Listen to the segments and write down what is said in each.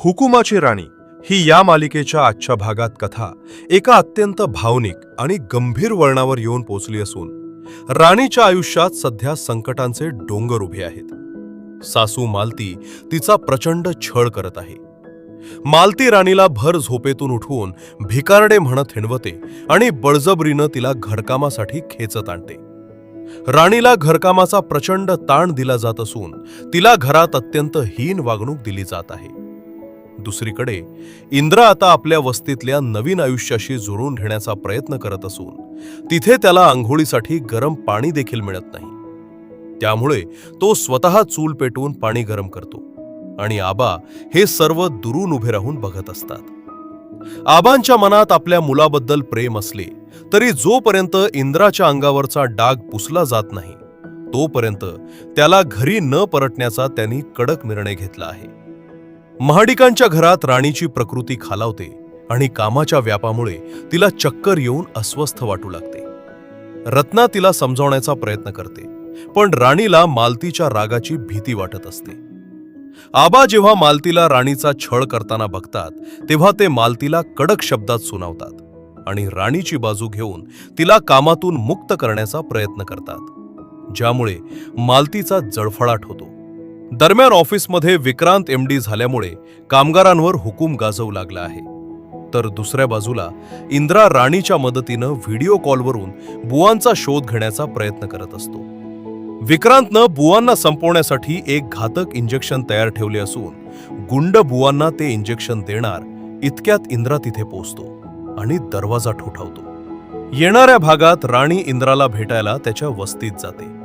हुकुमाची राणी ही या मालिकेच्या आजच्या भागात कथा एका अत्यंत भावनिक आणि गंभीर वळणावर येऊन पोचली असून राणीच्या आयुष्यात सध्या संकटांचे डोंगर उभे आहेत. सासू मालती तिचा प्रचंड छळ करत आहे. मालती राणीला भर झोपेतून उठवून भिकारडे म्हणत हिणवते आणि बळजबरीनं तिला घरकामासाठी खेचत आणते. राणीला घरकामाचा प्रचंड ताण दिला जात असून तिला घरात अत्यंत हीन वागणूक दिली जात आहे. दुसरीकडे इंद्र आता आपल्या वस्तीतल्या नवीन आयुष्याशी जुळवून घेण्याचा प्रयत्न करत असून तिथे त्याला आंघोळीसाठी गरम पाणी देखील मिळत नाही. त्यामुळे तो स्वतः चूल पेटवून पाणी गरम करतो आणि आबा हे सर्व दुरून उभे राहून बघत असतात. आबांच्या मनात आपल्या मुलाबद्दल प्रेम असले तरी जोपर्यंत इंद्राच्या अंगावरचा डाग पुसला जात नाही तोपर्यंत त्याला घरी न परतण्याचा त्यांनी कडक निर्णय घेतला आहे. महाडिकांच्या घरात राणीची प्रकृती खालावते आणि कामाच्या व्यापामुळे तिला चक्कर येऊन अस्वस्थ वाटू लागते. रत्ना तिला समजावण्याचा प्रयत्न करते पण राणीला मालतीच्या रागाची भीती वाटत असते. आबा जेव्हा मालतीला राणीचा छळ करताना बघतात तेव्हा ते मालतीला कडक शब्दात सुनावतात आणि राणीची बाजू घेऊन तिला कामातून मुक्त करण्याचा प्रयत्न करतात ज्यामुळे मालतीचा जळफळाट होतो. दरम्यान ऑफिसमध्ये विक्रांत एमडी झाल्यामुळे कामगारांवर हुकूम गाजवू लागला आहे. तर दुसऱ्या बाजूला इंद्रा राणीच्या मदतीनं व्हिडिओ कॉलवरून बुवांचा शोध घेण्याचा प्रयत्न करत असतो. विक्रांतनं बुवांना संपवण्यासाठी एक घातक इंजेक्शन तयार ठेवले असून गुंड बुवांना ते इंजेक्शन देणार इतक्यात इंद्रा तिथे पोचतो आणि दरवाजा ठोठावतो. येणाऱ्या भागात राणी इंद्राला भेटायला त्याच्या वस्तीत जाते.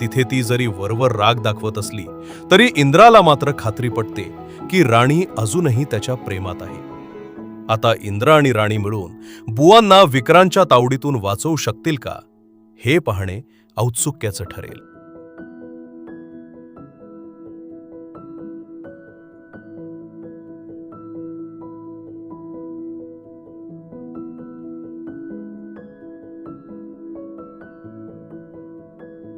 तिथे ती जरी वरवर राग दाखवत असली तरी इंद्राला मात्र खात्री पटते की राणी अजूनही त्याच्या प्रेमात आहे. आता इंद्र आणि राणी मिळून बुवांना विक्रांतच्या तावडीतून वाचवू शकतील का हे पाहणे औत्सुक्याचं ठरेल.